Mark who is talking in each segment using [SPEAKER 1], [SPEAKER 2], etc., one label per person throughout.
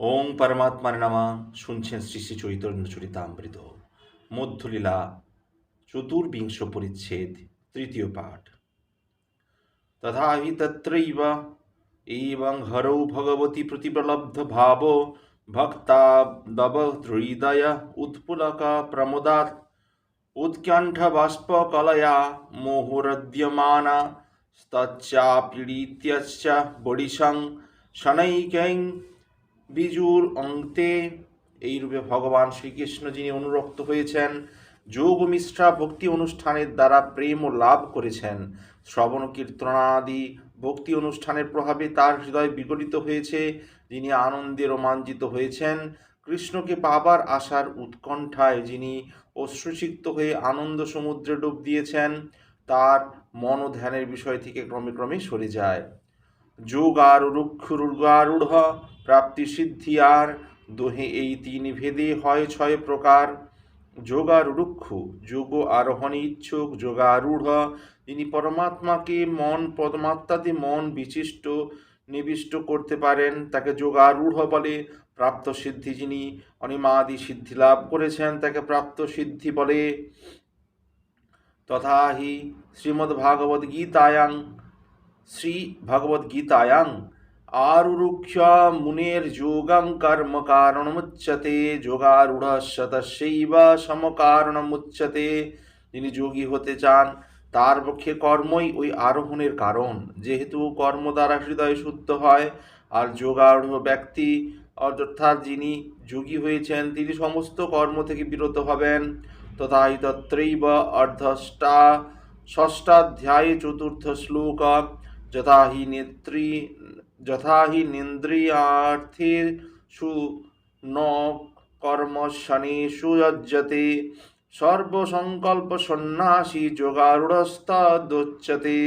[SPEAKER 1] ওং পরমাত্মার নামা শুনছেন শ্রী শ্রী চৈতন্য চরিতামৃত। মধ্যলীলা, চতুর্বিংশ পরিচ্ছেদ, তৃতীয় পাঠ। তথা হি তত্রৈব এবং হরৌ ভগবতী প্রতিপ্রলব্ধ ভাব ভক্তাদব উৎপুলক প্রমোদাৎ, উৎকণ্ঠ বাষ্প কলয়া মোহরদ্যমানা স্তচ্চাপীড়িত্যশ্চ বডিশং শনৈকৈং বিজুর অন্তে এইরূপে ভগবান শ্রীকৃষ্ণ যিনি অনুরক্ত হয়েছেন, যোগ মিশ্রা ভক্তি অনুষ্ঠানের দ্বারা প্রেম ও লাভ করেছেন। শ্রবণ কীর্তনাদি ভক্তি অনুষ্ঠানের প্রভাবে তার হৃদয় বিগলিত হয়েছে, যিনি আনন্দে রোমাঞ্চিত হয়েছেন। কৃষ্ণকে পাবার আশার উৎকণ্ঠায় যিনি অশ্রুসিক্ত হয়ে আনন্দ সমুদ্রে ডুব দিয়েছেন, তার মন ও ধ্যানের বিষয় থেকে ক্রমে ক্রমে সরে যায়। যোগারুরুক্ষুরুগারূঢ় প্রাপ্তি সিদ্ধি আর দোহে এই তিন ভেদে হয় ছয় প্রকার। যোগারুরুক্ষু যোগ আরোহণে ইচ্ছুক, যোগারূঢ়, যিনি পরমাত্মাকে মন, পরমাত্মাতে মন বিশিষ্ট, নিবিষ্ট করতে পারেন, তাকে যোগারূঢ় বলে। প্রাপ্ত সিদ্ধি যিনি অনিমাদি সিদ্ধি লাভ করেছেন, তাকে প্রাপ্ত সিদ্ধি বলে। তথা হি শ্রীমদ্ভাগবদ্গীতায়াং শ্রী ভগবদ্গীতায়াং আরুরুক্ষ মুনের যোগং কর্ম কারণমুচ্যতে যোগারূঢ় শতশৈব সমকারণমুচ্যতে যিনি যোগী হতে চান, তার পক্ষে কর্মই ওই আরোহণের কারণ। যেহেতু কর্ম দ্বারা হৃদয় শুদ্ধ হয়, আর যোগারূঢ় ব্যক্তি, অর্থাৎ যিনি যোগী হয়েছেন, তিনি সমস্ত কর্ম থেকে বিরত হবেন। তথা তত্রৈব অর্ধষ্টা, ষষ্ঠাধ্যায়ে চতুর্থ শ্লোক যথা হি নেত্রী যথা হি নিন্দ্রিয়ার্থেষু ন কর্মশনেষু যজ্জতে সর্বসংকল্প সন্ন্যাসী যোগারূঢ়স্তদোচ্যতে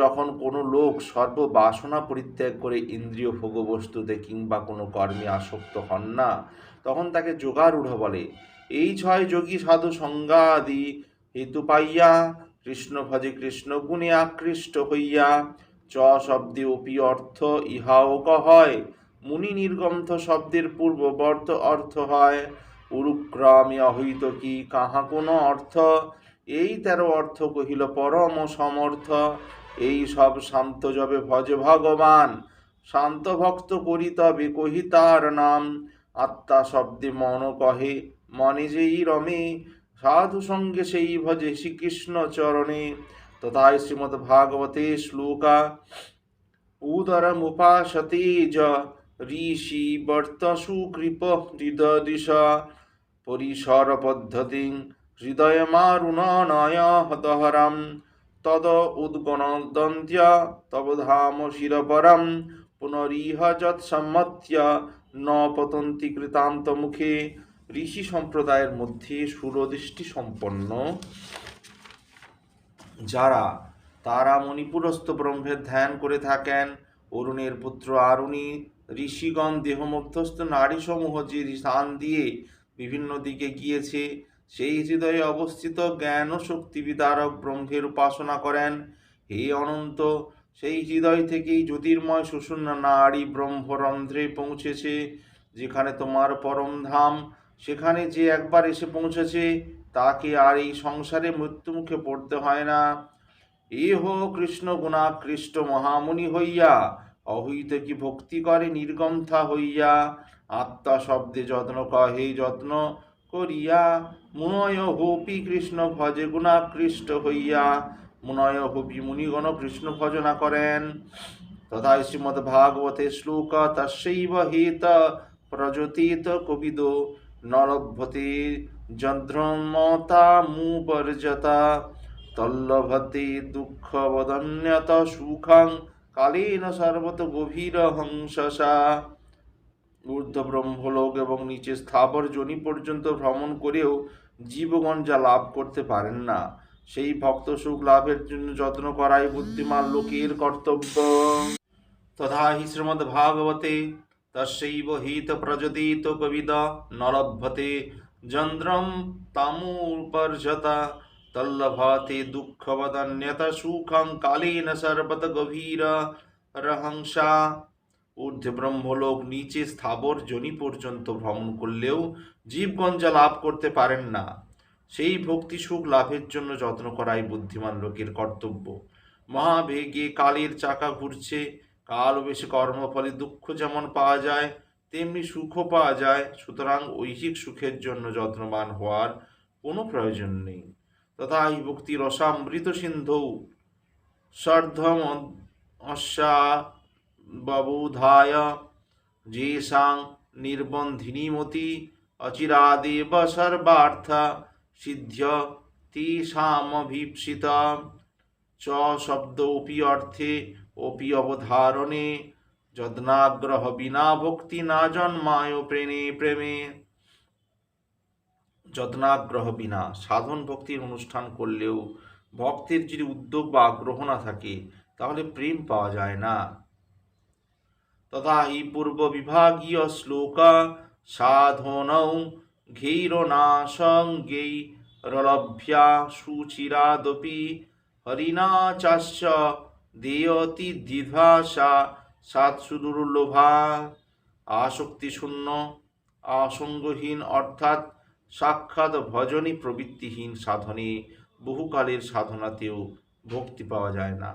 [SPEAKER 1] যখন কোনো লোক সর্ববাসনা পরিত্যাগ করে ইন্দ্রিয় ভোগবস্তুতে কিংবা কোনো কর্মে আসক্ত হন না, তখন তাকে যোগারূঢ় বলে। এই ছয় যোগী সাধু সংজ্ঞাদি হেতু পাইয়া কৃষ্ণ ভজে কৃষ্ণ গুণে আকৃষ্ট হইয়া, চ শব্দে অপি অর্থ ইহাও কহয়। মুনি নির্গন্থ শব্দের পূর্ববর্ত অর্থ হয়, উরুক্রমে অহিত কি কাহা কোনো অর্থ? এই তেরো অর্থ কহিল পরম সমর্থ। এই সব শান্ত যবে ভজ ভগবান। শান্ত ভক্ত করি তবে কহি তার নাম। আত্মা শব্দে মন কহে, মনে যেই রমে। সাধু সঙ্গে সেই ভজে শ্রীকৃষ্ণ চরণে। তথায় শ্রীমদ্ ভাগবতে শ্লোকা উদরমুপাসতে য ঋষি বর্ত সুকৃপ হৃদদিশ। পরিসর পদ্ধতি হৃদয়মারুণনয় তদ উদ্গণদন্ত্য তব ধাম শিরপরম। পুনরিহ যৎসম্মত্য ন পতন্তি কৃতান্ত মুখে। ঋষি সম্প্রদায়ের মধ্যে সুরদৃষ্টি সম্পন্ন যারা তারা মণিপুরস্থ ব্রহ্মের ধ্যান করে থাকেন। অরুণের পুত্র আরুণী ঋষিগণ দেহমধ্যস্থ নারীসমূহ যে স্থান দিয়ে বিভিন্ন দিকে গিয়েছে, সেই হৃদয়ে অবস্থিত জ্ঞান ও শক্তি বিদারক ব্রহ্মের উপাসনা করেন। হে অনন্ত, সেই হৃদয় থেকেই জ্যোতির্ময় সুষুম্ন নারী ব্রহ্মরন্ধ্রে পৌঁছেছে, যেখানে তোমার পরম ধাম সেখানে যে একবার এসে পৌঁছেছে, তাকে আর এই সংসারে মৃত্যুমুখে পড়তে হয় না। এহ কৃষ্ণ গুণাকৃষ্ট মহামুনি হইয়া, অহৈত কি ভক্তি করে নির্গন্থা হইয়া? আত্মা শব্দে যত্ন কহে যত্ন করিয়া, মুনয় হোপি কৃষ্ণ ভজে গুণাকৃষ্ট হইয়া, মুনয় হোপি মুনিগণ কৃষ্ণ ভজনা করেন। তথা শ্রীমদ্ ভাগবতে শ্লোক, তস্যৈব হেত প্রযতীত কবিদো। নলভ্যতে যন্ত্রমতা মুপর্যতা, তল্লভতে দুঃখবদন্যত সুখং কালেন সর্বত গভীর হংসসা। ঊর্ধ্ব ব্রহ্মলোক এবং নিচে স্থাবর জনি পর্যন্ত ভ্রমণ করেও জীবগণ যা লাভ করতে পারেন না, সেই ভক্ত সুখ লাভের জন্য যত্ন করাই বুদ্ধিমান লোকের কর্তব্য। তথা হি শ্রীমদ্ ভাগবতে তস্যৈব হিত প্রযদিত কবিদ নলভ্যতে যন্দ্রম তামুপর্যতা তল্লভতে দুঃখবদন্যত সুখং কালেন সর্বত গভীর রহংসা ঊর্ধ্বে ব্রহ্মলোক নিচে স্থাবর জনি পর্যন্ত ভ্রমণ করলেও জীবগণ যা লাভ করতে পারেন না। সেই ভক্তি সুখ লাভের জন্য যত্ন করাই বুদ্ধিমান লোকের কর্তব্য। মহাবেগে কালের চাকা ঘুরছে কাল বেশি কর্মফলে দুঃখ যেমন পাওয়া যায়, তেমনি সুখও পাওয়া যায়। সুতরাং ঐহিক সুখের জন্য যত্নবান হওয়ার কোনো প্রয়োজন নেই। তথা এই ভক্তি রসামৃত সিন্ধৌ, সর্ধম অশ্বা ববুধায় যেষাং নির্বন্ধিনীমতি, অচিরাদেব সর্বার্থ সিদ্ধ্য, তেষামভীপ্সিত। চ শব্দোপি অর্থে অপি অবধারণে, যদ্নাগ্রহ বিনা ভক্তি না জন্মায় প্রেমে প্রেমে। যত্নাগ্রহ বিনা সাধন ভক্তির অনুষ্ঠান করলেও ভক্তের যদি উদ্যোগ বা আগ্রহ না থাকে, তাহলে প্রেম পাওয়া যায় না। তথা হি পূর্ব বিভাগীয় শ্লোক, সাধনৌ ঘেরনাসঙ্গেই রলভ্যা সুচিরাদপি হরিণা দেয়তি দ্বিধাসা সাত সুদুর্লভা আসক্তি শূন্য, আসঙ্গহীন অর্থাৎ সাক্ষাৎ ভজনী প্রবৃত্তিহীন সাধনে, বহুকালের সাধনাতেও ভক্তি পাওয়া যায় না।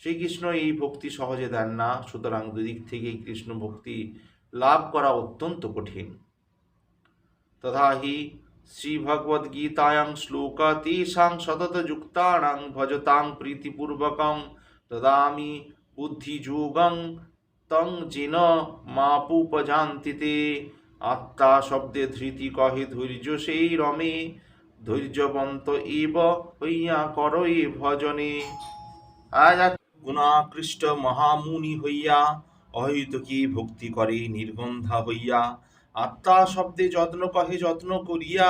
[SPEAKER 1] শ্রীকৃষ্ণ এই ভক্তি সহজে দেন না, সুতরাং দুদিক থেকেই কৃষ্ণ ভক্তি লাভ করা অত্যন্ত কঠিন। তথা হি শ্রীভগবদ্গীতায়াং শ্লোক তেষাং সতত যুক্তানাং ভজতাং প্রীতিপূর্বকং দদামি বুদ্ধিযোগং তং জিন মাপুপজান্তি তে আত্মা শব্দে ধৃতি কহে ধৈর্য সেই রমে ধৈর্যবন্ত এব হইয়া করয়ে ভজনে গুণাকৃষ্ট মহামুনি হইয়া অহৈতুকী ভক্তি করে নির্গন্ধা হইয়া আত্মা শব্দে যত্ন কহে যত্ন করিয়া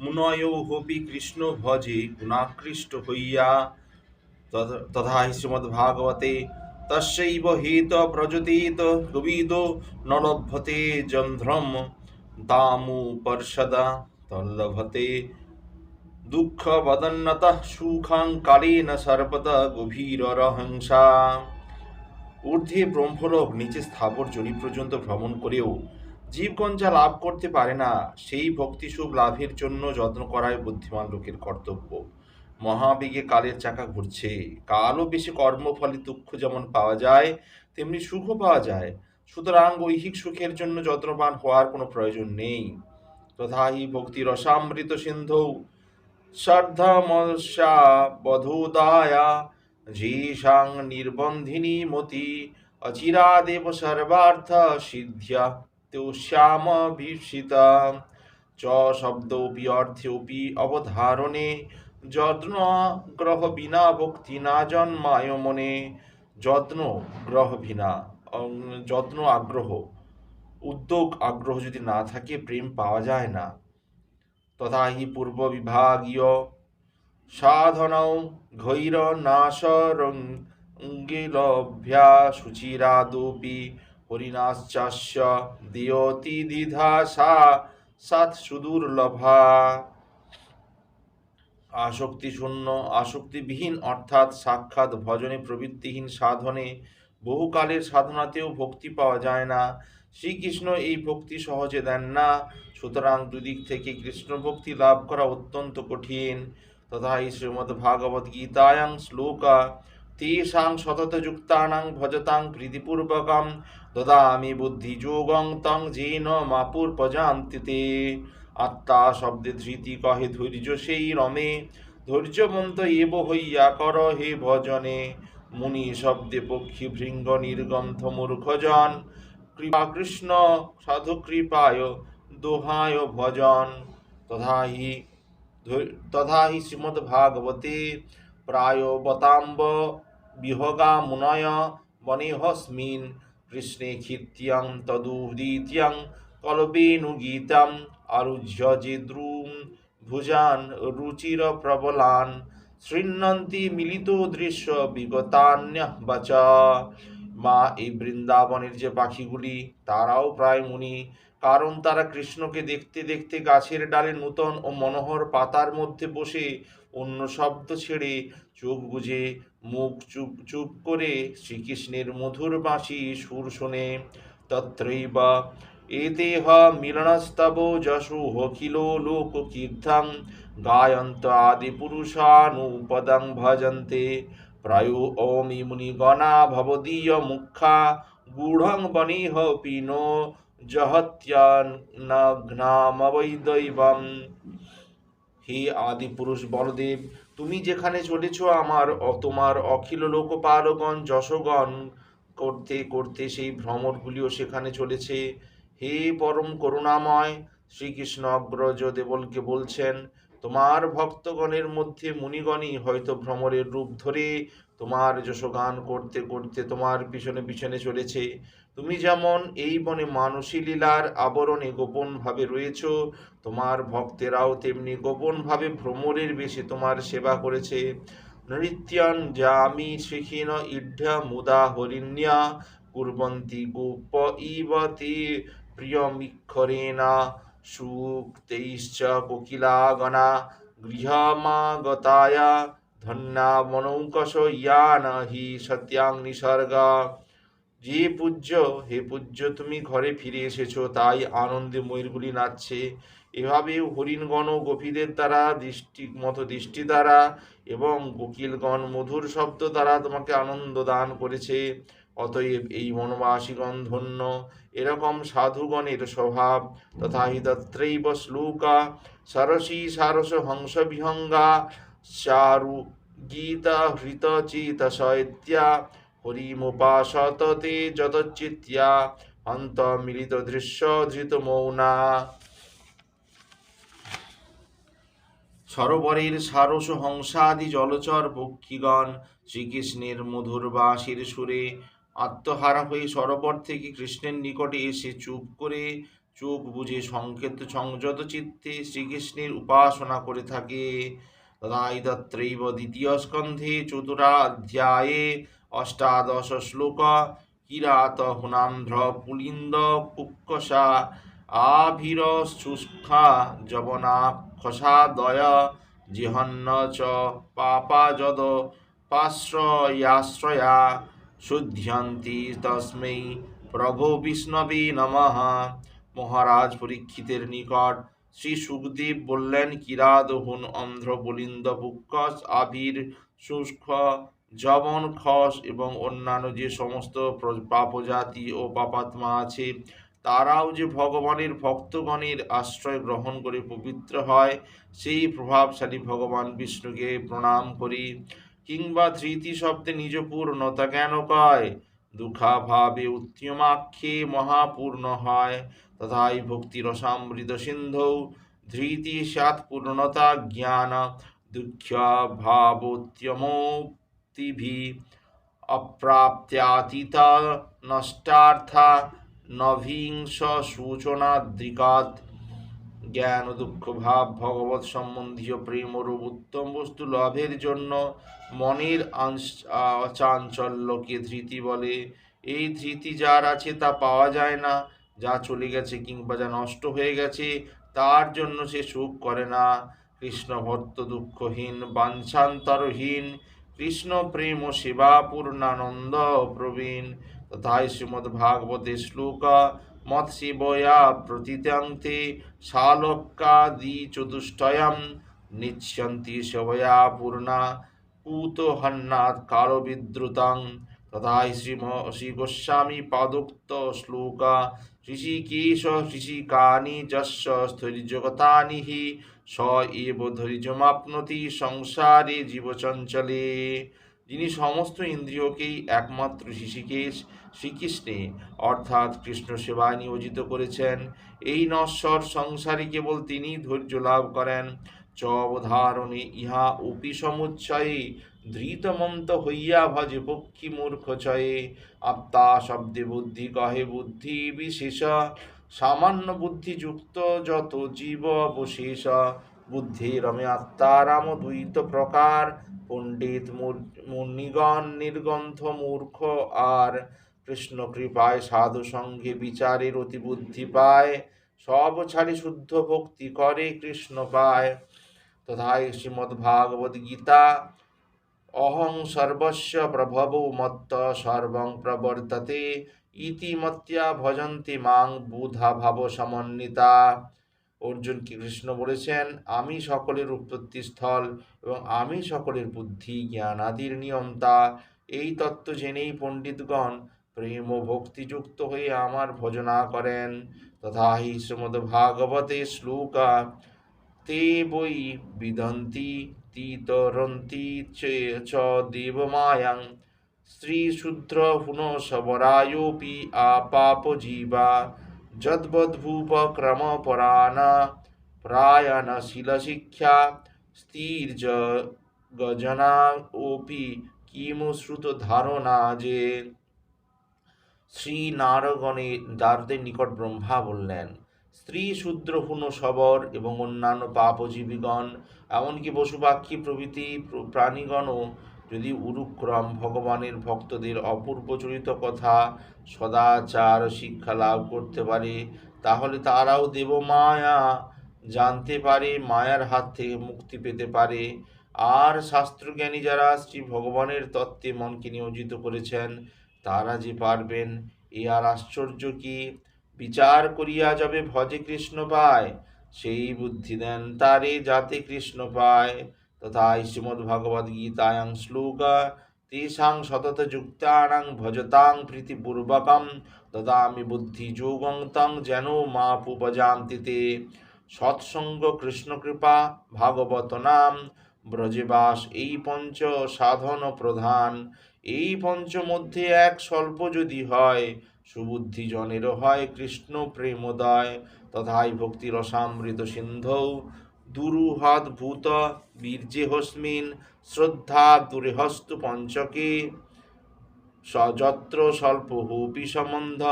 [SPEAKER 1] মুনয় হবি কৃষ্ণ ভজে গুণাকৃষ্ট হইয়া তথ- হি শ্রীমদ্ভাগবতে তস্যৈব হেত প্রযতেত কবিদ ন লভ্যতে জন্ধ্রম দামু পর্ষদা তল্লভতে দুঃখ বদন্নত সুখং কালেন সর্বদা গভীর রহংসা ঊর্ধ্বে ব্রহ্মলোক নিচে স্থাবর জনি পর্যন্ত ভ্রমণ করেও জীবগণ যা লাভ করতে পারে না, সেই ভক্তি সুখ লাভের জন্য যত্ন করাই বুদ্ধিমান লোকের কর্তব্য। মহাবেগে কালের চাকা ঘুরছে। কালও বেশি কর্মফলে দুঃখ যেমন পাওয়া যায়, তেমনি সুখও পাওয়া যায়। সুতরাং ঐহিক সুখের জন্য যত্নবান হওয়ার কোনো প্রয়োজন নেই। তথা হি ভক্তি রসামৃত সিন্ধৌ শ্রদ্ধমস্যা বধূদায়া যেষাং নির্বন্ধিনী মতি, অচিরাদেব সর্বার্থ সিদ্ধ্যা তেষ্যামভীষিতা চ শব্দোপি অর্থেপি অবধারণে যত্ন গ্রহ বিনা ভক্তি না জন্মায় মনে যত্ন গ্রহ বিনা যত্ন আগ্রহ, উদ্যোগ আগ্রহ যদি না থাকে, প্রেম পাওয়া যায় না। তথা হি পূর্ব বিভাগীয় সাধনৌ ঘৈর নাশরঙ্গিলভ্যা শুচিরাদপি হরিণাশ্চাস্য দিয়তি দ্বিধা সা সাত সুদুর্লভা আসক্তি শূন্য আসক্তিবিহীন অর্থাৎ সাক্ষাৎ ভজনে প্রবৃত্তিহীন সাধনে বহুকালের সাধনাতেও ভক্তি পাওয়া যায় না। শ্রীকৃষ্ণ এই ভক্তি সহজে দেন না। সুতরাং দুদিক থেকে কৃষ্ণ ভক্তি লাভ করা অত্যন্ত কঠিন। তথা শ্রীমদ্ ভাগবত গীতায়াং শ্লোকা, তেষাং সতত যুক্তানাং ভজতাং প্রীতিপূর্বকম, দদামি বুদ্ধিযোগং তং যেন মাপুর পজান্তি তে আত্মা শব্দে ধৃতি কহে, ধৈর্য সেই রমে ধৈর্যবন্ত এব হইয়া কর হে ভজনে। মুনি শব্দে পক্ষী ভৃঙ্গ নির্গন্থ মূর্খজন। কৃপা কৃষ্ণ, সাধু কৃপায়, দোহায় ভজন। তথা হি ধৈ- তথা হি শ্রীমদ্ভাগবতে প্রায়বতাম্ব বিহগা মুনয় বনেহস্মিন। কৃষ্ণে ক্ষিত্যং তদুদীত্যং কলবেনু গীতম আরুহ্য যেদ্রুম ভুজান রুচির প্রবলান শৃণ্বন্তি মিলিত দৃশ্য বিগতান্য বচ। বা এই বৃন্দাবনের যে পাখিগুলি, তারাও প্রায় মুনি। কারণ তারা কৃষ্ণকে দেখতে দেখতে গাছের ডালে নূতন ও মনোহর পাতার মধ্যে বসে অন্য শব্দ ছেড়ে চোখ বুজে, মুখ চুপ চুপ করে শ্রীকৃষ্ণের মধুর বাঁশি সুর শোনে। তত্রৈব এতেহ মিলনস্তব যশো হখিল লোক কীর্থং গায়ন্ত আদি পুরুষানুপদং ভজন্তে। প্রায় ওমি মুনিগণা ভবদীয় মুখা গূঢ়ং বনিহ পিনো জহত্যানগ্নামবৈদৈবম। হে আদি পুরুষ বলদেব, তুমি যেখানে চলেছ আমার তোমার অখিল লোকপালগণ, যশগণ করতে করতে সেই ভ্রমণগুলিও সেখানে চলেছে। হে পরম করুণাময় শ্রীকৃষ্ণ অগ্রজ দেবলকে বলছেন, তোমার ভক্তগণের মধ্যে মুনিগণই হয়তো ভ্রমরের রূপ ধরে তোমার যশগান করতে করতে তোমার পিছনে পিছনে চলেছে। তুমি যেমন এই বনে মানসী লীলার আবরণে গোপনভাবে রয়েছ, তোমার ভক্তেরাও তেমনি গোপনভাবে ভ্রমরের বেশে তোমার সেবা করেছে। নৃত্যন জামি শিখিন ইড্ঢা মুদা হরিণ্যা, কুর্বন্তি গোপ ইব তে প্রিয়মিক্ষরেণা সুক্তৈশ্চ কোকিলাগণা গৃহমাগতায়া ধন্যা মনৌকশ ইয়ান হি সত্যাং নিসর্গা যে পূজ্য হে পূজ্য, তুমি ঘরে ফিরে এসেছ, তাই আনন্দে ময়ূরগুলি নাচছে। এভাবে হরিণগণ গোপীদের দ্বারা দৃষ্টি, মতো দৃষ্টি দ্বারা এবং কোকিলগণ মধুর শব্দ দ্বারা তোমাকে আনন্দ দান করেছে। অতএব এই বনবাসীগণ ধন্য। এরকম সাধুগণের স্বভাব তথা হি তত্রৈব শ্লোকা সরসী সারস হংস বিহঙ্গা চারু গীতা হৃত চিত শৈত্যা হরিমুপাসত তে যতচিত্যা অন্ত মিলিত দৃশ্য ধৃত মৌনা। সরোবরের সারস হংসাদি জলচর পক্ষীগণ শ্রীকৃষ্ণের মধুর বাঁশির সুরে আত্মহারা হয়ে সরোবর থেকে কৃষ্ণের নিকটে এসে চুপ করে চোখ বুঝে সংকেত সংযত চিত্তে শ্রীকৃষ্ণের উপাসনা করে থাকে। তদাই দ্বিতীয় স্কন্ধে চতুরাধ্যায়ে অষ্টাদশ শ্লোক, কিরাত হুনান্ধ্র পুলিন্দ কুক্কসা আভির শুষ্কা যবনা খসাদয় জিহন্ন চ পাপাযদ পাশ্রয়াশ্রয়া শুদ্ধ্যন্তি তস্मै প্রভু বিষ্ণবে নমঃ। মহারাজ পরীক্ষিতের নিকট শ্রী সুখদেব বললেন কিরাত হুন অন্ধ্র বলিন্দ পুক্কস আবির শুষ্ক জবন খস এবং অন্যান্য যে সমস্ত পাপজাতি ও পাপাত্মা আছে, তারাও যে ভগবানের ভক্তগণের আশ্রয় গ্রহণ করে পবিত্র হয়, সেই প্রভাবশালী ভগবান বিষ্ণুকে প্রণাম করি। কিংবা ধৃতি শব্দে নিজ পূর্ণতা জ্ঞান কয়? দুঃখাভাবে উত্তমাক্ষে মহাপূর্ণ হয় তথাই ভক্তি রসামৃত সিন্ধৌ ধৃতি স্যাৎ পূর্ণতা জ্ঞান দুঃখ ভাবোত্তমোক্তিভি অপ্রাপ্ত্যাতীতা নষ্টার্থা নভিংস সূচনা সূচনাদ্রিকাত জ্ঞান ও দুঃখ ভাব ভগবত সম্বন্ধীয় প্রেম রূপ উত্তম বস্তু লাভের জন্য মনের চাঞ্চল্যকে ধৃতি বলে। এই ধৃতি যার আছে তা পাওয়া যায় না। যা চলে গেছে কিংবা যা নষ্ট হয়ে গেছে, তার জন্য সে সুখ করে না। কৃষ্ণ ভক্ত দুঃখহীন, বাঞ্ছান্তরহীন। কৃষ্ণ প্রেম ও সেবা পূর্ণানন্দ প্রবীণ। তথায় শ্রীমদ্ ভাগবতে শ্লোকা মৎসেবয়া প্রতীতান্তে শালকাদি চতুষ্টয়ম নিচ্ছন্তি সেবয়া পূর্ণা কুতহন্নাৎ কালবিদ্রুতাং তথায় শ্রীম শ্রী গোস্বামী পাদোক্ত শ্লোকা, ঋষিকেশ ঋষিকানি যস্য স্থৈর্যগতানি হি, স এব ধৈর্যমাপ্নতি সংসারে জীবচঞ্চলে। যিনি সমস্ত ইন্দ্রিয়কেই একমাত্র ঋষিকেশ শ্রীকৃষ্ণে, অর্থাৎ কৃষ্ণ সেবায় নিয়োজিত করেছেন। এই নশ্বর সংসারে কেবল তিনি ধৈর্য লাভ করেন। চ অবধারণে ইহা অপি সমুচ্চয়ে, ধৃতমন্ত হইয়া ভজে পক্ষী মূর্খ চয়ে আত্মা শব্দে বুদ্ধি কহে বুদ্ধি বিশেষ, সামান্য বুদ্ধিযুক্ত যত জীব অবশেষ। বুদ্ধি রমে আত্মারাম দ্বৈত প্রকার পণ্ডিত মুনিগণ নির্গন্থ মূর্খ আর কৃষ্ণ কৃপায় সাধু সঙ্গে বিচারের অতি বুদ্ধি পায়। সব ছাড়ি শুদ্ধ ভক্তি করে কৃষ্ণ পায়। তথায় শ্রীমদ্ ভাগবত গীতা অহং সর্বস্ব প্রভব মত্ত সর্বং প্রবর্ততে ইতি মত্যা ভজন্তি মাং বুধা ভাব সমন্বিতা। অর্জুন কৃষ্ণ বলেছেন, আমি সকলের উৎপত্তি স্থল এবং আমি সকলের বুদ্ধি জ্ঞান আদির নিয়ন্তা। এই তত্ত্ব জেনেই পণ্ডিতগণ প্রেম ও ভক্তিযুক্ত হয়ে আমার ভজনা করেন। তথা হি শ্রীমদ্ ভাগবতে শ্লোকা, তে বৈ বিদন্তি তিতরন্তি চে- দেবমায়াং। স্ত্রীশূদ্র হুনশবরায়োপি আপাপজীবা যদ্বদ্ভূপ ক্রমপরাণ প্রায়ণশীলশিক্ষা স্থির্য গজনা ওপি কিমু শ্রুত ধারণা যে শ্রী নারগণে দ্বারদের নিকট ব্রহ্মা বললেন। স্ত্রী শূদ্র হুন শবর এবং অন্যান্য পাপজীবীগণ, এমনকি পশুপাক্ষী প্রভৃতি প্র- প্রাণীগণও যদি উরুক্রম ভগবানের ভক্তদের অপূর্ব চরিত কথা সদাচার শিক্ষা লাভ করতে পারে, তাহলে তারাও দেবমায়া জানতে পারে, মায়ার হাত থেকে মুক্তি পেতে পারে। আর শাস্ত্রজ্ঞানী যারা শ্রী ভগবানের তত্ত্বে মনকে নিয়োজিত করেছেন, তারা যে পারবেন, এ আর আশ্চর্য কি? বিচার করিয়া যাবে ভজে কৃষ্ণ পায়, সেই বুদ্ধি দেন তারে যাতে কৃষ্ণ পায়। তথা শ্রীমদ্ ভগবদ গীতায়াং শ্লোকা, তেষাং সতত যুক্তানাং ভজতাং প্রীতিপূর্বকম, দদামি বুদ্ধি যোগং তং যেন মা পুপজান্তি তে। সৎসঙ্গ কৃষ্ণকৃপা ভাগবত নাম ব্রজবাস এই পঞ্চ সাধন প্রধান। এই পঞ্চ মধ্যে এক স্বল্প যদি হয় সুবুদ্ধি জনেরও হয় কৃষ্ণ প্রেমোদয়। তথাই ভক্তি রসামৃত সিন্ধৌ দুরুহদ্ভূত বীর্যে হস্মিন শ্রদ্ধা দুরেহস্তু পঞ্চকে। সযত্র স্বল্প হুপি সম্বন্ধ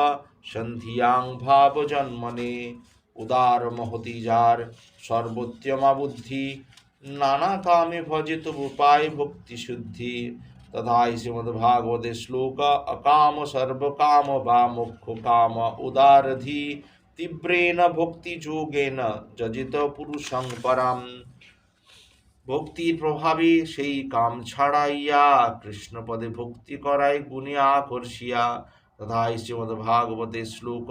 [SPEAKER 1] সন্ধিয়াং ভাব জন্মনে। উদার মহতি যার সর্বোত্তমা বুদ্ধি নানা কামে ভজে তবু পায় ভক্তি শুদ্ধি। তথাই শ্রীমদ্ ভাগবতে শ্লোক অকাম সর্বকাম বা মুখ্য কাম উদারধি। তীব্রেণ ভক্তি যোগেন যজিত পুরুষং পরম। ভক্তির প্রভাবে সেই কাম ছাড়াইয়া কৃষ্ণপদে ভক্তি করায় গুণে আকর্ষিয়া। তথাই শ্রীমদ্ ভাগবতে শ্লোক,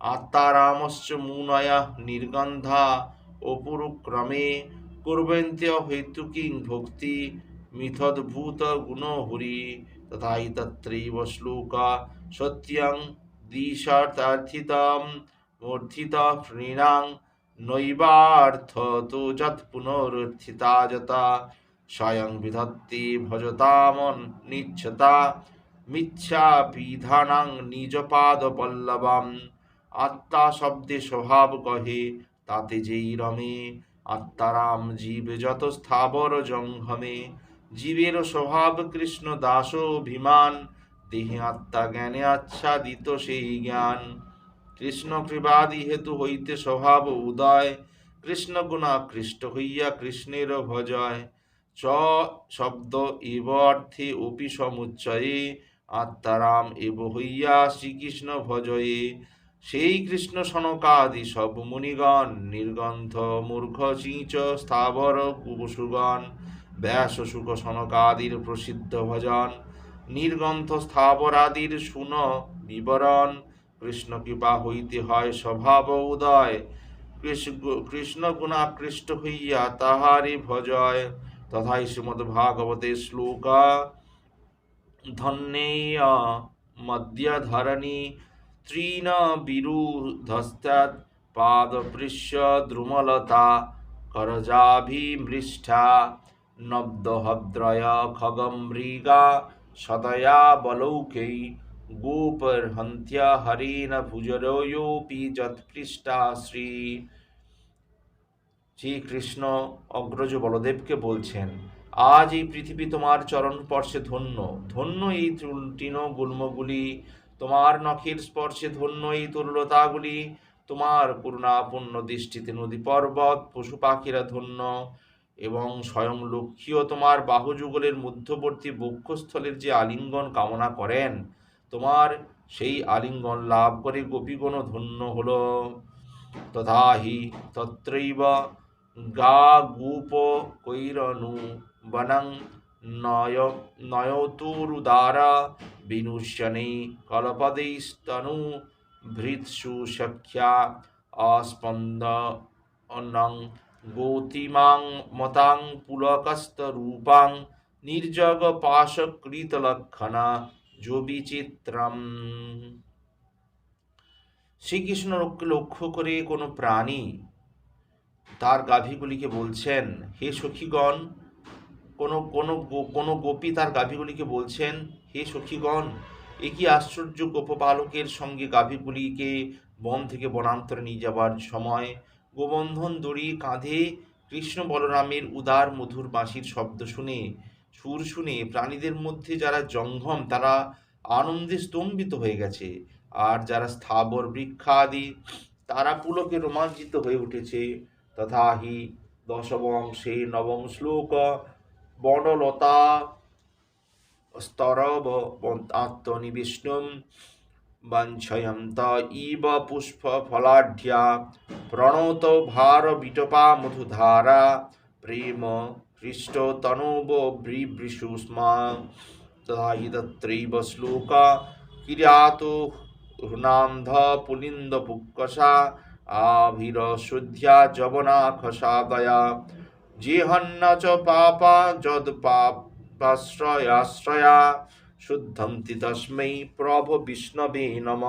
[SPEAKER 1] আত্মারামশ্চ মুনয় নির্গন্ধা অপুরুক্রমে কুর্বন্ত্য হেতুকিং ভক্তি মিথদ্ভূত গুণহুরি। তথাই তত্রৈব শ্লোক, সত্যং দিশার্থিতম মূর্ধিত নৃণাং নৈবার্থ তো যৎ পুনরুত্থিতা যতা স্বয়ং বিধত্তি ভজতামন নিচ্ছতা। মিথ্যা বিধানাং নিজ পাদ পল্লবম। আত্মা শব্দে স্বভাব কহে তাতে যেই রমে। আত্মারাম জীব যত স্থাবর জঙ্ঘমে। জীবের স্বভাব কৃষ্ণ দাস অভিমান। দেহে আত্মা জ্ঞানে আচ্ছাদিত সেই জ্ঞান। কৃষ্ণ কৃপাদি হেতু হইতে স্বভাব উদয়, কৃষ্ণ গুণাকৃষ্ট হইয়া কৃষ্ণের ভজয়। চ শব্দ এব অর্থে অপি সমুচ্চয়ে, আত্মারাম এব হইয়া শ্রীকৃষ্ণ ভজয়ে। সেই কৃষ্ণ সনকাদি সব মুনিগণ, নির্গন্ধ মূর্খ চিঁচ, স্থাবর কুবসুগণ, ব্যাস সুখ সনকাদির প্রসিদ্ধ ভজন। নির্গন্ধ স্থাবরাদির শুন বিবরণ। কৃষ্ণ কৃপা হইতে হয়, স্বভাব উদয়। কৃষ্ণ- কৃষ্ণ গুণাকৃষ্ট হইয়া তাহারি ভজয়। তথাই শ্রীমদ্ ভাগবতে শ্লোকা, ধন্যেয় মদ্যধরণী তৃণ বিরুধস্তাৎ পাদপৃশ্য দ্রুমলতা করজাভিমৃষ্ঠা নব্দহদ্রয় খগমৃগা সদয়া বলৌकै গোপর্হন্ত্য হরেণ ভুজরয়োপি যৎপৃষ্টা শ্রী শ্রীকৃষ্ণ অগ্রজ বলদেবকে বলছেন, আজ এই পৃথিবী তোমার চরণ স্পর্শে ধন্য। ধন্য এই তৃণ- গুল্মগুলি। তোমার নখের স্পর্শে ধন্য এই তরুলতাগুলি। তোমার করুণাপূর্ণ দৃষ্টিতে নদী পর্বত পশু পাখিরা ধন্য। এবং স্বয়ং লক্ষ্মীও তোমার বাহুযুগলের মধ্যবর্তী বক্ষস্থলের যে আলিঙ্গন কামনা করেন তোমার সেই আলিঙ্গন লাভ করে গোপীগণ ধন্য হলো। তথা হি তত্রৈব গা গুপ কৈরনু বনং নয় নয়তুরুদারা বিনুষ্যনে কলপदैস্তনু ভৃৎসু সখ্যা আস্পন্দ অনং গৌতিমাং মতাং পুলকস্তরূপাং নির্জগ পাশকৃতলক্ষণা যোবিচিত্রম। শ্রীকৃষ্ণকে লক্ষ্য করে কোনো প্রাণী তার গাভীগুলিকে বলছেন, হে সখীগণ, কোনো কোনো কোনো গোপী তার গাভীগুলিকে বলছেন, হে সখীগণ, এ কি আশ্চর্য গোপপালকের সঙ্গে গাভীগুলিকে বন থেকে বনান্তরে নিয়ে যাবার সময় গোবন্ধন দড়ি কাঁধে কৃষ্ণ বলরামের উদার মধুর বাঁশির শব্দ শুনে সুর শুনে প্রাণীদের মধ্যে যারা জঙ্গম তারা আনন্দে স্তম্ভিত হয়ে গেছে। আর যারা স্থাবর বৃক্ষাদি, তারা পুলকে রোমাঞ্চিত হয়ে উঠেছে। তথা হি দশবংশে নবম শ্লোক, বনলতা স্তরব আত্মনিবিষ্ণুম বাঞ্ছয়ন্ত ইব পুষ্প ফলাঢ্যা, প্রণত ভার বিটপা মধুধারা প্রেম তথা হি তত্রৈব শ্লোকা কির্যাত হৃনান্ধ পুলিন্দ পুক্কসা আভিরশুদ্ধ্যা যবনা খসাদয়া যেহন্ন চ পাপা যদ পাপাশ্রয়াশ্রয়া শুদ্ধন্তি তস্मै প্রভ বিষ্ণবে নম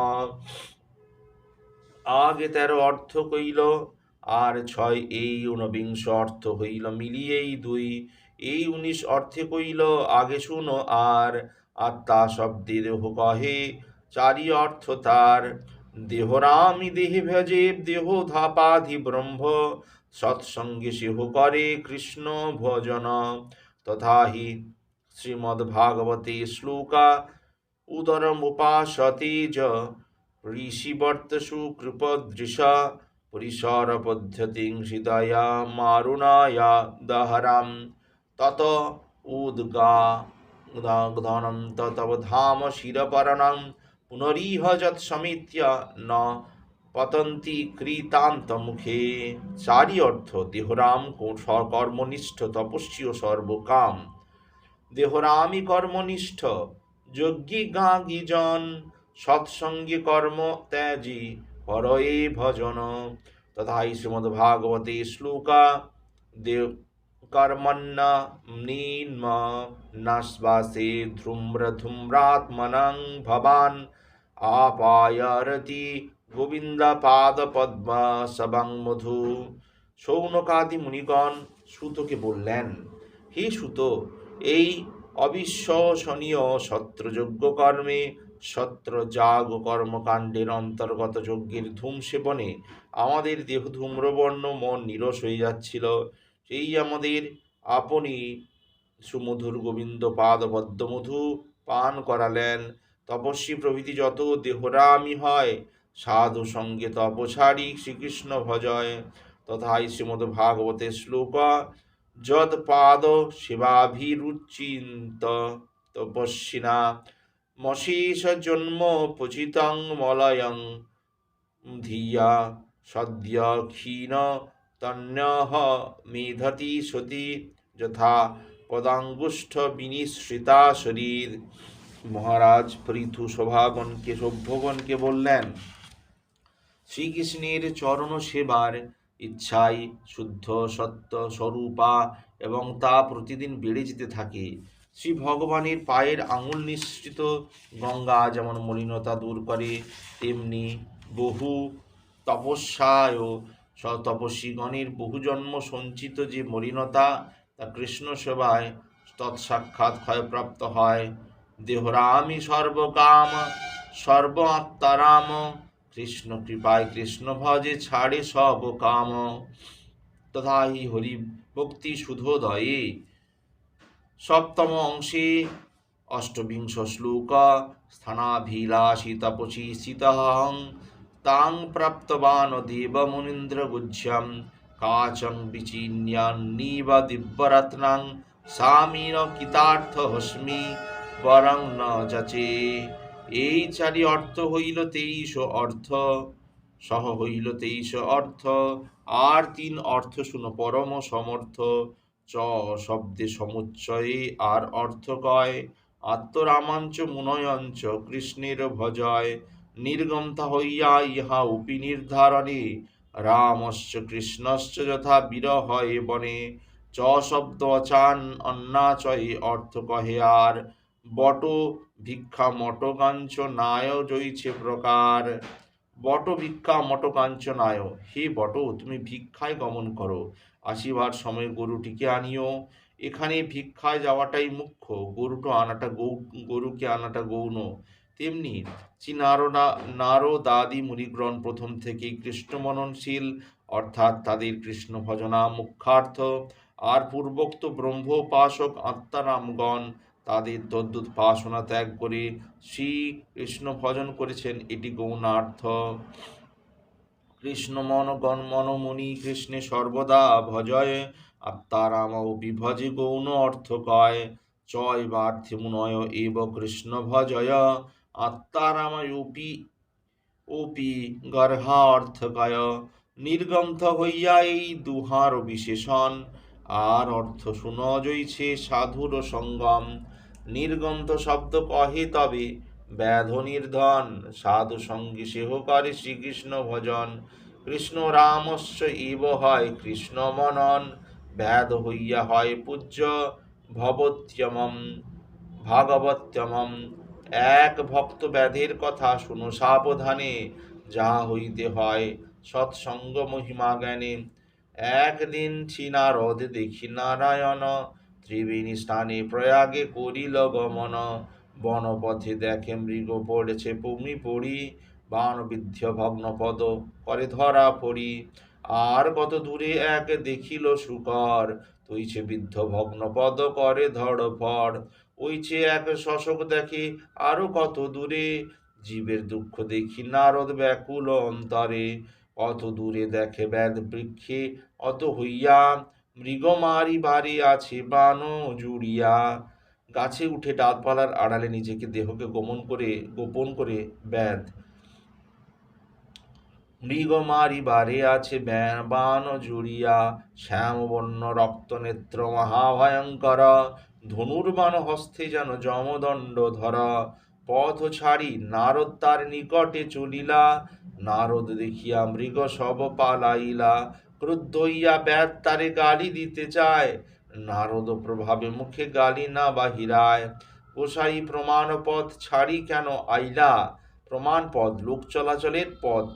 [SPEAKER 1] আগে তেরো অর্থ কইল আর ছয় এই ঊনবিংশ অর্থ হইল, মিলিয়েই দুই। এই উনিশ অর্থে কইল আগে শুনো আর আত্মা শব্দে দেহ কহে, চারি অর্থ তার। দেহরামি দেহে ভজে, দেহ ধাপাধি ব্রহ্ম, সৎসঙ্গে সেহ করে কৃষ্ণ ভজন। তথা হি শ্রীমদ্ভাগবতে শ্লোকা উদরমুপাসতে য ঋষিবর্তসু কৃপদৃশা পরিসর পদ্ধতি হৃদয়া মারুণায়া দহরাম। তত উদ্গা ধনম ততব ধাম শিরপরণং। পুনরিহ যৎসমিত্য ন পতন্তি কৃতান্ত মুখে চারি অর্থ, দেহরাম কর্মনিষ্ঠ, তপস্বী ও সর্বকাম। দেহরামি কর্মনিষ্ঠ, যজ্ঞী গাঙ্গী জন সৎসঙ্গে কর্ম ত্যাজি। পরয়ে ভজন তথা শ্রীমদ্ভাগবতে শ্লোকা দেব কর্মণ্য নীন্ম নাশ্বাসে ধ্রুম্র ধূম্রাত্মনং ভবান আপায়রতি গোবিন্দ পাদ পদ্ম সবং মধু সৌনকাদি মুনিগণ সুতকে বললেন হে সুত এই অবিশ্বসনীয় সত্রযজ্ঞ কর্মে সত্র যাগ কর্মকাণ্ডের অন্তর্গত যজ্ঞের ধূম সেবনে আমাদের দেহ ধূম্রবর্ণ, মন নিরস হয়ে যাচ্ছিল। সেই আমাদের আপনি সুমধুর গোবিন্দ পাদ পদ্মমধু পান করালেন। তপস্বী প্রভৃতি যত দেহরামি হয়, সাধু সঙ্গে তপসারি শ্রীকৃষ্ণ ভজয়। তথাই শ্রীমদ ভাগবতে শ্লোক যদ পাদ সেবাভিরুচিন্ত তপস্বিনা। মশেষ জন্ম পচিতং মলয়ং। ধিয়া সদ্য ক্ষীণ তন্যহ মেধতি সতী যথা পদাঙ্গুষ্ঠ বিনিশ্রিতা শরীর। মহারাজ পৃথু সভাগণকে সভ্যগণকে বললেন, শ্রীকৃষ্ণের চরণ সেবার ইচ্ছাই শুদ্ধ সত্য স্বরূপা এবং তা প্রতিদিন বেড়ে যেতে থাকে। শ্রী ভগবানের পায়ের আঙুল নিঃসৃত, গঙ্গা যেমন মলিনতা দূর করে, তেমনি বহু তপস্যায় স- তপস্বীগণের বহু জন্ম সঞ্চিত যে মলিনতা, তা কৃষ্ণ সেবায় তৎসাক্ষাৎ ক্ষয়প্রাপ্ত হয়। দেহরামি সর্বকাম, সর্ব আত্মারাম, কৃষ্ণ কৃপায় কৃষ্ণ ভজে ছাড়ে সব কাম। তথা হরি ভক্তি শুধোদয়ে সপ্তম অংশে অষ্টবিংশ শ্লোক স্থানাভিলাষী তপসী সীতহং তাং প্রাপ্তবান দেব মুনীন্দ্র গুজ্জম কাচং বিচিন্যান্নীব দিব্যরত্নং সামিন কিতার্থ হস্মি বরং ন যচে। এই চারি অর্থ হইল তেইশ অর্থ, সহ হইল তেইশ অর্থ, আর তিন অর্থ শুনো পরম সমর্থ। চ শব্দে সমুচ্চয়ে আর অর্থ কয়। আত্মরামাঞ্চ মুনয়ঞ্চ কৃষ্ণের ভজয়। নির্গমতা হইয়া ইহা উপি নির্ধারণে রামশ্চ কৃষ্ণশ্চ যথা বিরহয়ে বনে। চ শব্দ অচান অন্নাচয়ে অর্থ কহে আর। বট ভিক্ষা মটকাঞ্চ নায় জইছে প্রকার। বট ভিক্ষা মটকাঞ্চনায় হে বট, তুমি ভিক্ষায় গমন করো। আসিবার সময় গরুটিকে আনিও। এখানে ভিক্ষায় যাওয়াটাই মুখ্য। গরুটো আনাটা গৌ গরুকে আনাটা গৌণ। তেমনি শ্রী নারদা নারদাদি মুনিগ্রহণ প্রথম থেকেই কৃষ্ণ মননশীল অর্থাৎ তাদের কৃষ্ণ ভজনা মুখ্যার্থ। আর পূর্বোক্ত ব্রহ্মোপাসক আত্মারামগণ তাদের তদ্দুত পাসনা ত্যাগ করে শ্রী কৃষ্ণ ভজন করেছেন। এটি গৌণার্থ। কৃষ্ণ মন গণ মনমুনি কৃষ্ণে সর্বদা ভজয়। আত্মারাম বিভজে গৌণ অর্থ কয় চয় বার্থে মুনয় এব কৃষ্ণ ভজয়। আত্মারাময়পি ওপি গর্হা অর্থকয়। নির্গন্থ হইয়া এই দুহার বিশেষণ। আর অর্থ শুন জইছে সাধুর সঙ্গম। নির্গন্ধ শব্দ কহে তবে ব্যাধ নির্ধন সাধু সঙ্গী সেহ করে শ্রীকৃষ্ণ ভজন। কৃষ্ণ রামস্য ইব হয় কৃষ্ণ মনন, ব্যাধ হইয়া হয় পূজ্য ভবত্যমম, ভাগবত্যমম। এক ভক্ত ব্যাধের কথা শুনো সাবধানে যাহা হইতে হয় সৎসঙ্গ মহিমা জ্ঞানে। একদিন ছিনারদ দেখি নারায়ণ, ত্রিবেণী স্থানে প্রয়াগে করিল গমন। বনপথে দেখে মৃগ পড়েছে পুমি পড়ি, বান বাণবিদ্ধ ভগ্নপদ করে ধরা পড়ি। আর কত দূরে এক দেখিল শুকর, তৈছে বিদ্ধ ভগ্নপদ করে ধড়ফড় ওইছে এক শশক দেখে আরও কত দূরে, জীবের দুঃখ দেখি নারদ ব্যাকুল অন্তরে। কত দূরে দেখে ব্যাদ বৃক্ষে অত হইয়া মৃগ মারি বাড়ি আছে বান জুড়িয়া। গাছে উঠে ডালপালার আড়ালে নিজেকে দেহকে গোমন করে, গোপন করে ব্যাদ মৃগ মারি বারে আছে বান জুড়িয়া শ্যামবর্ণ রক্ত নেত্র মহাভয়ঙ্কর। ধনুর্বাণ হস্তে যেন যমদণ্ড ধর। পথ ছাড়ি নারদ তার নিকটে চলিলা। নারদ দেখিয়া মৃগ সব পালাইলা। ক্রুদ্ধ হইয়া ব্যাধ তারে গালি দিতে চায়। নারদ প্রভাবে মুখে গালি না বাহিরায়। গোসাই প্রমাণ পথ ছাড়ি কেন আইলা? প্রমাণ পদ লোক চলাচলের পথ।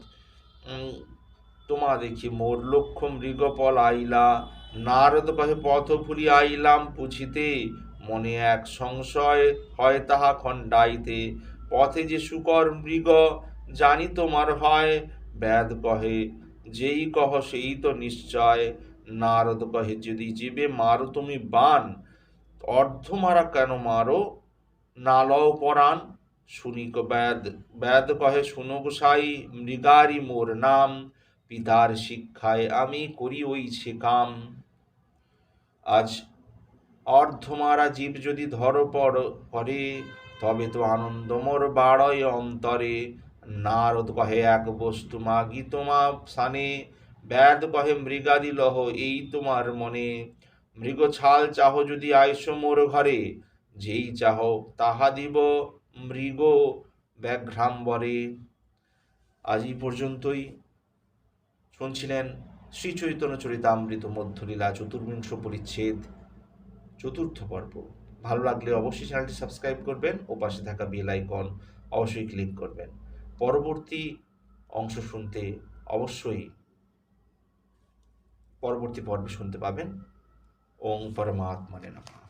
[SPEAKER 1] তোমা দেখি মোর লক্ষ্য মৃগপল আইলা। নারদ কহে, পথ ভুলি আইলাম পুছিতে মনে এক সংশয় হয় তাহা খণ্ডাইতে। পথে যে শুকর মৃগ, জানি তোমার হয় ব্যাদ কহে, যেই কহ সেই তো নিশ্চয়। নারদ কহে, যদি জীবে মারো তুমি বান অর্ধ মারা কেন মারো? নালও পরাণ। শুনিক ব্যাদ ব্যাদ কহে, শুনো গোসাই, মৃগারি মোর নাম, পিতার শিক্ষায় আমি করি ওইছে কাম। আজ অর্ধমারা জীব যদি ধর পর, তবে তো আনন্দ মোর বাড়য় অন্তরে। নারদ কহে, এক বস্তু মাগি তোমা সানে ব্যাদ কহে মৃগাদি লহ, এই তোমার মনে। মৃগ ছাল চাহ যদি আইস মোর ঘরে, যেই চাহ তাহা দিব মৃগ ব্যাঘ্রাম্বরে। আজ এই পর্যন্তই। শুনছিলেন শ্রী চৈতন্য চরিতামৃত মধ্যলীলা চতুর্বিংশ পরিচ্ছেদ, চতুর্থ পর্ব। ভালো লাগলে অবশ্যই চ্যানেলটি সাবস্ক্রাইব করবেন ও পাশে থাকা বেল আইকন অবশ্যই ক্লিক করবেন। পরবর্তী অংশ শুনতে অবশ্যই পরবর্তী পর্বে শুনতে পাবেন। ওং পরমাত্মানে নমঃ।